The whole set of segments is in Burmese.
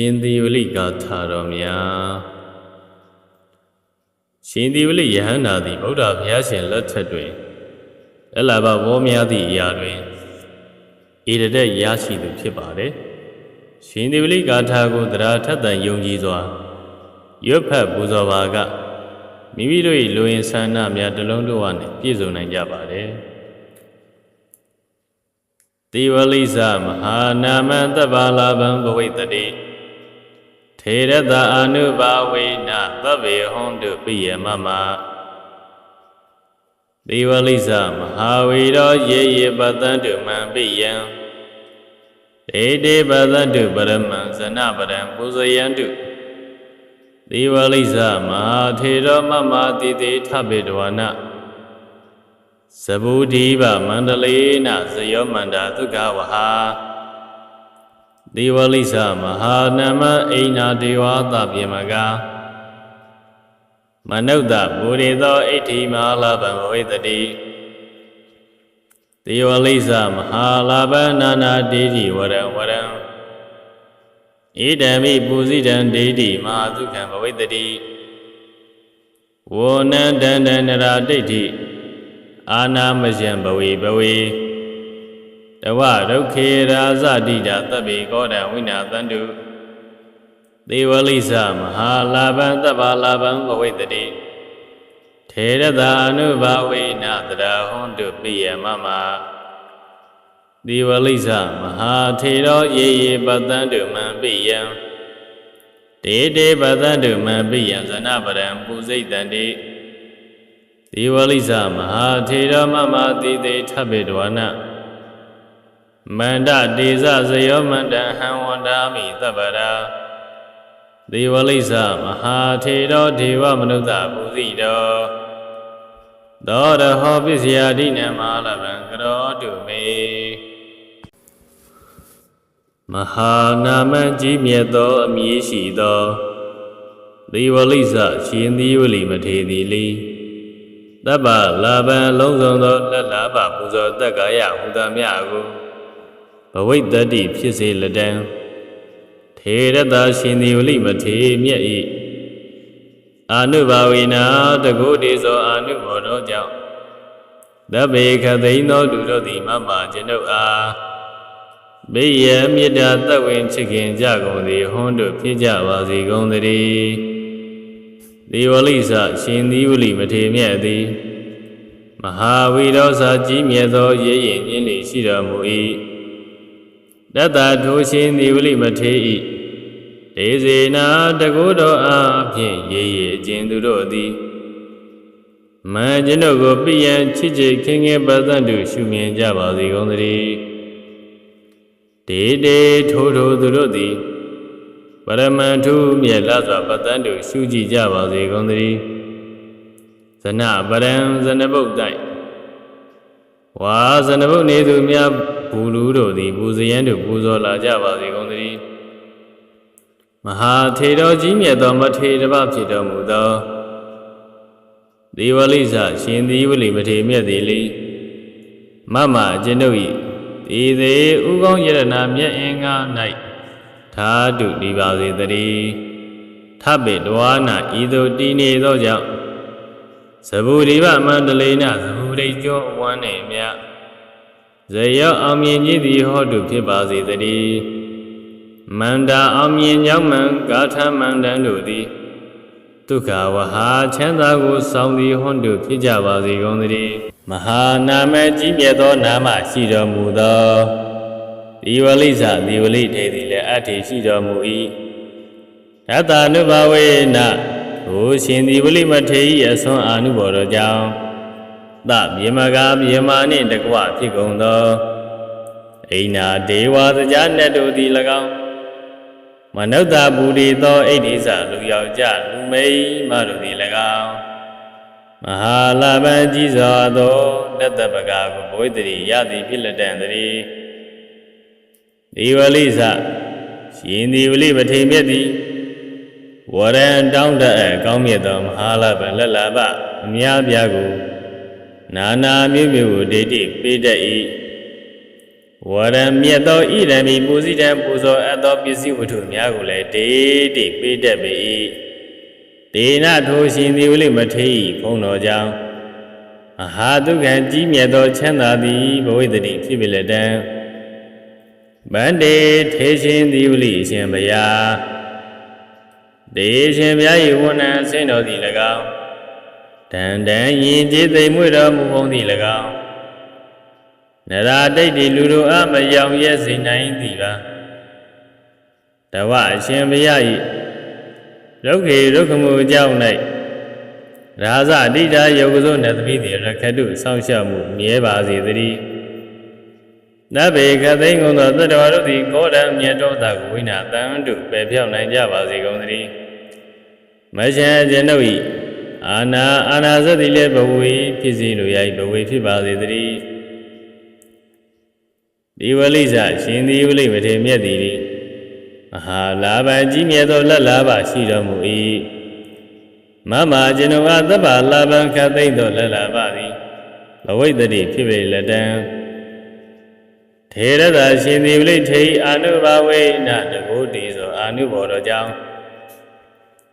ရှင်သီဝလိဂါထာတော်များရှင်သီဝလိယဟန္တာသည်ဗုဒ္ဓဘုရားရှင်လက်ထက်တွင်အလဘဝေါများသည့်အရာတွင်ဣရတဲ့ရရှိသူဖြစ်ပါတယ်ရှင်သီဝလိဂါထာကိုတရားထက်သန်ယုံကြည်စွာရွတ်ဖတ်ပူဇော်ပါကမိမိတို့၏လူရင်ဆန္ဒများတစ်လုံးတစ်ဝနှင့်ပြည့်စုံနိုင်ကြပါတယ်တိဝလိဇမဟာနာမံတဗ္ဗလာဗံဘဝိတ္တိ ထေရတအနုဘာဝေနသဗ္ဗေဟွန်တုပိယမမတိဝလိဇမဟာဝေရောယေယေပတံတုမံပိယံဒေတေပတံတုပရမံဇနပရံပူဇယံတုတိဝလိဇမဟာထေရောမမတိတိထဗေတဝနာသဗုဒိဗမန္တလေနဇယောမန္တာသုခဝဟာ ဒေဝလိသမဟာနမအိနာဒေဝသပြေမကမနုဿဘူရိသောဣဋ္ဌိမဟာလဗံဝိတတိဒေဝလိသမဟာလဗံနာနာဒေတိဝရံဝရံဣဒံမိပူဇိတံဒေတိမဟာသုခံဘဝိတတိဝောနန္တန္တနရာဒိဋ္ဌိအာနာမယံဘဝေဘဝေ တဝဒုက္ခေရာဇတိတာသဗ္ဗေကောဒံဝိနာသန္တုသေဝလိသမဟာလာဘံသဗ္ဗလာဘံဘဝိတတိထေရတာအနုဘာဝေနတရာဟွန်တုပိယမမသေဝလိသမဟာထေရောယေယေပတံတုမံပိယံတေတေပတံတုမံပိယံဇနပရံပူဇိတံတိဒေဝလိသမဟာထေရမမတိတေထဗ္ဗေတဝနာ မန္တတေဇဇယောမန္တဟံဝန္တာမိသဗ္ဗရာဒေဝလိသမဟာထေရောဒေဝမနုဿပူဇိတောသောရဟောပစ္စယဒိနမဟာလဗံကရောတုမေမဟာနာမကြီးမြတ်သောအမည်ရှိသောဒေဝလိသရှင်သီဝလိမထေသည်လီတပ္ပလာဘံလုံးစုံသောလက်လာပပူဇော်တက္ကာယဟူသမျှကို ဘဝိတ္တတိဖြစ်စေလတံထေရတာရှင်ဒီဝလိမထေမြတ်ဤအာနုဘာဝေနာတကုတေဇောအာနုဘောတော်ကြောင့်တဗေခသိန်းသောလူတို့သည်မမကျွန်ုပ်အားဘေးရမေတ္တာသက်ဝင်ချစ်ခင်ကြကုန်သည်ဟွန်းတို့ဖြစ်ကြပါစေကုန်သတည်းဒေဝလိစရှင်သီဝလိမထေမြတ်သည် မဟာဝိရောစာကြီးမြတ်သောရေရင်ပြင်းလေရှိတော်မူ၏ တတ္တထိုရှင်သီဝလိမထေဤဒေဇေနာတကုတော်အားဖြင့်ရေရအကျဉ်သူတို့သည်မန်ကျွန်ုပ်ကိုပြယံချစ်ချစ်ခင်ခင်ပသတ်တုရှုမြင်ကြပါစေကုန်သတည်းဒေတေထိုးထိုးသူတို့သည်ပရမန်ထုမြတ်လာစွာပတန်တုရှုကြည်ကြပါစေကုန်သတည်းဇနပရံဇနဗုတ်တိုင်ဝါဇနဗုတ်နေသူများ ဘူလူတို့သည်ပူဇယံတို့ပူဇော်လာကြပါစေကုန်သတည်းမဟာထေတော်ကြီးမြတ်သောမထေရပဖြစ်တော်မူသောဒေဝလိဇရှင်သီဝလိမထေမြတ်သည်လေမမအကျွန်ုပ်၏ဒီသေးဥကောင်းယရနာမြတ်အင်္ဂါ၌ဓာတုဒီပါစေတည်းထပေတဝါနာဤသို့တည်နေသောကြောင့်သဗ္ဗူရိဗမန္တလေနသဗ္ဗူရိကျောဝမ်းနေမြတ် ဇယောအောင်မြင်ကြီးသည်ဟောတုဖြစ်ပါစေတည်းမန္တာအောင်မြင်ကြောင့်မံဂါထမန္တန်တို့သည်ဒုက္ခဝဟာချမ်းသာကိုစောင်းသည်ဟွန်းတုဖြစ်ကြပါစေကုန်သတည်းမဟာနာမကြီးမြတ်သောနာမရှိတော်မူသောဒီဝလိဇဒီဝလိတေသည်လည်းအတ္တိရှိတော်မူ၏တတ္တ ानु ဘဝေနထိုရှင်ဒီဝလိမထေဤအစွမ်းအာနုဘော်တော်ကြောင့် သမြေမကာမြေမာနှင့်တကွဖြစ်ကုန်သောအိနာဒေဝသကြားနှင့်တို့သည်၎င်းမနုဿဘူရီသောဣတိစလူယောက်ျားလူမိန်းမတို့သည်၎င်းမဟာလာဘကြီးစွာသောတတ္တပကာကိုဘဝိတ္တိရသည်ဖြစ်လက်တံတည်းဒီဝလိစရှင်ဒီဝလိမထေမြတ်သည်ဝရံတောင်းတအကောင်းမြတ်သောမဟာလဘလက်လာဘအများပြားကို နာနာမျိုးမျိုးကိုဒိဋ္ဌိပေးတတ်၏ဝရံမြတ်သောဣရံမီပူဇိတံပူဇော်အပ်သောပစ္စည်းဝတ္ထုများကိုလည်းတေတိပေးတတ်ပေ၏ဒေနထိုရှင်သည်ဝလိမထေဤဖုံးတော်ကြောင့်မဟာဒုက္ခကြီးမြတ်သောချမ်းသာသည်ဘဝိတ္တိဖြစ်ပြီလက်တံဗန္တေထေရှင်သည်ဝလိအရှင်ဘုရားဒေရှင်ဘုရား၏ဝဏ္ဏဆင်းတော်သည်၎င်း တန်တန်ယင်ကျေးသိမ်မွေ့တော်မူပုံသည်၎င်းနရာတိတ်ဒီလူတို့အမယောင်ရဲစေနိုင်သည်ပါတဝအရှင်ဘုရား၏ရုက္ခေရုက္ခမှုအကြောင်း၌ရာဇအတိတာယောဂဇုနတ်သမီးသည်ရခတုဆောင်းရှောက်မှုမြဲပါစေသတည်းနတ်ဘေခသိန်းကုန်သောတတ္တဝါတို့သည်ကောဓံမြတ်တော်သာကိုဝိနာတန်တုပယ်ပြောင်းနိုင်ကြပါစေကုန်သတည်းမရှံကျွန်ုပ်၏ အာနာအာနာသတိလည်းဘဝေဖြစ်စီလိုရိုက်ဘဝေဖြစ်ပါစေသတည်းဒီဝလိဇရှင်ဒီဝလိမထေမြတ်သည်သည်မဟာလာဘကြီးမြတ်သောလက်လာဘရှိတော်မူ၏မမကျွန်ုပ်အားသဗ္ဗလာဘခတ်သိမ့်သောလက်လာဘသည်ဘဝိတ္တိဖြစ်ပေလက်တံထေရသာရှင်ဒီဝလိထေဤအာနုဘာဝေနတကုတိသောအာနုဘော်တော်ကြောင့်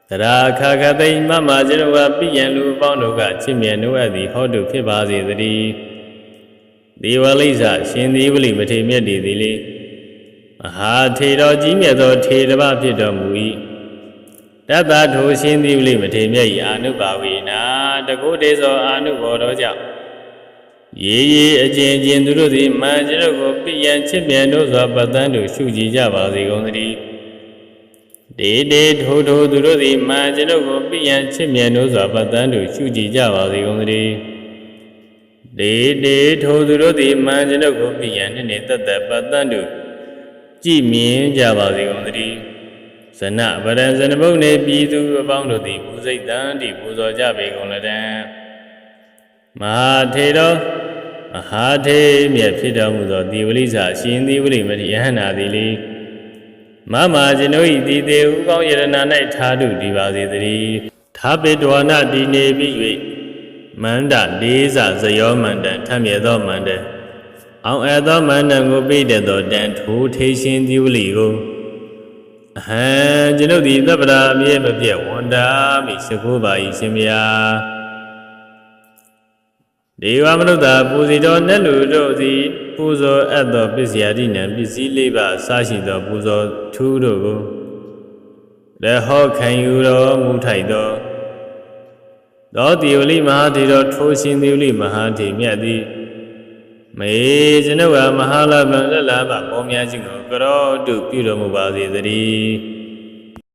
တရာခါခသိမ့်မမကျွန်ုပ်အားပြည့်ရန်လူအပေါင်းတို့ကချစ်မြတ်နိုးအပ်သည်ဟောတုဖြစ်ပါစေသတည်းဒီဝလိဇရှင်ဒီဝလိမထေမြတ်ဒီသည်လေမဟာထေတော်ကြီးမြတ်သောထေရဘဖြစ်တော်မူ၏တတ္တထိုရှင်ဒီဝလိမထေမြတ်၏အာနုဘာဝေနာတကုတေသောအာနုဘော်တော်ကြောင့်ရေရေအကျဉ်းချင်းသူတို့သည်မန်ကျွန်ုပ်ကိုပြည့်ရန်ချစ်မြတ်တို့စွာပတန်းတို့ရှုကြည်ကြပါစေကုန်သတည်း ဒေဒေထိုထိုသူတို့သည်မန်ကျွန်ုပ်ကိုပြည့်ရန်ချစ်မြတ်တို့စွာပတန်းတို့ရှုကြည်ကြပါစေကုန်သတည်းဒေဒေထိုသူတို့သည်မန်ကျွန်ုပ်ကိုပြည့်ရန်နှင့်နှင့်တသက်ပတန်းတို့ကြည်မြင်ကြပါစေကုန်သတည်းဇနဗရံဇနဘုတ်နေပြည်သူအပေါင်းတို့သည်ပူဇိတ်တန်တိပူဇော်ကြပေကုန်လတံမဟာထေတော်မဟာထေမြတ်ဖြစ်တော်မူသောဒီဝလိစာရှင်ဒီဝလိမတိယဟနာသည်လေ မမကျွန်ုပ်ဤဒီတေဥကောင်းယရဏ၌ထားတုဒီပါစေတည်းသာပေတဝနာဒီနေပြီး၍မန္တလေးစဇယောမန္တံထမြဲသောမန္တံအောင်အပ်သောမန္တံကိုပြည့်တဲ့သောတန်ထိုးထေရှင်ဒီဝလိကိုအဟံကျွန်ုပ်သည်သဗ္ဗရာအမြဲမပြတ်ဝန်တာမိစကုပါ၏ရှင်မြတ် ဒေဝမနုဿာပူဇီတော်နတ်လူတို့သည်ပူဇော်အပ်သောပစ္စယတိနံပစ္စည်းလေးပါအစရှိသောပူဇော်ထူးတို့ကိုလက်ဟောခံယူတော်မူထိုက်သောသောတိယလိမဟာထေတော်ထိုးရှင်တိယလိမဟာထေမြတ်သည်မေကျွန်ုပ်ကမဟာလဗံလက်လာဘပေါများခြင်းကိုကရောတုပြုတော်မူပါစေသတည်း